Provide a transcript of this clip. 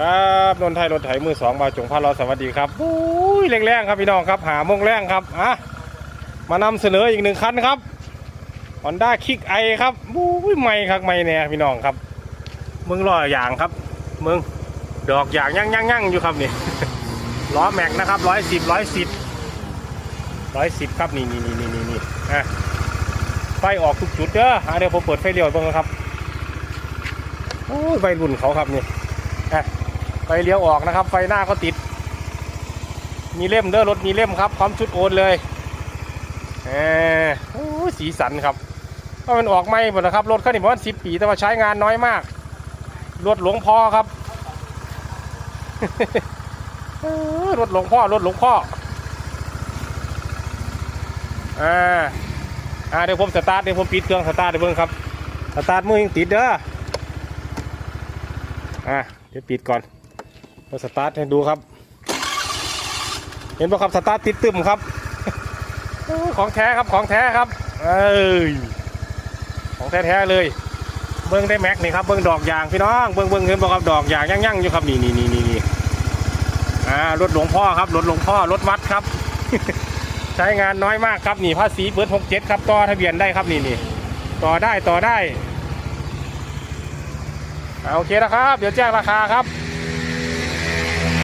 ครับนนทไทยรถไถมือสองบาจงพาเราสวัสดีครับอุ้ยแรงๆครับพี่น้องครับ หาโมงแรงครับอะมานำเสนออีกหนึ่งคันครับฮอนด้าคิกไอครับอุ้ยไม่ครับไม่แน่พี่น้องครับมึงรออย่างครับมึงดอกอย่างยั่งยั่งยั่งอยู่ครับนี่ล้อแม็กนะครับร้อยสิบร้อยสิบร้อยสิบครับนี่นี่นี่นี่นี่นี่อะไฟออกทุกจุดเด้ออะเดี๋ยวผมเปิดไฟเลี้ยวบ้างนะครับโอ้ยไฟรุ่นเขาครับนี่อะ ไฟเลี้ยวออกนะครับ ไฟหน้าก็ติด มีเล่มเด้อรถมีเล่มครับพร้อมชุดโอนเลยเออโอ้ยสีสันครับก็มันออกไม่หมดนะครับรถคันนี้ประมาณสิบปีแต่ว่าใช้งานน้อยมากรถหลวงพ่อครับรถหลวงพ่อรถหลวงพ่ออ่าอ่าเดี๋ยวผมสตาร์ทเดี๋ยวผมปิดเครื่องสตาร์ทเดี๋ยวเบิ่งครับสตาร์ทมือยังติดเด้ออ่าเดี๋ยวปิดก่อน เราสตาร์ทให้ดูครับ เห็นป่ะครับสตาร์ทติดตึมครับ ของแท้ครับของแท้ครับ เอ้ยของแท้ๆเลย เบิ้งได้แม็กนี่ครับเบิ้งดอกยางพี่น้องเบิ้งเบิ้งเห็นป่ะครับดอกยางยั่งๆอยู่ครับนี่นี่นี่นี่อ่ารถหลวงพ่อครับรถหลวงพ่อรถวัดครับ ใช้งานน้อยมากครับนี่ภาษีเบิร์ดหกเจ็ดครับต่อทะเบียนได้ครับนี่นี่ต่อได้ต่อได้โอเคนะครับ เดี๋ยวแจ้งราคาครับ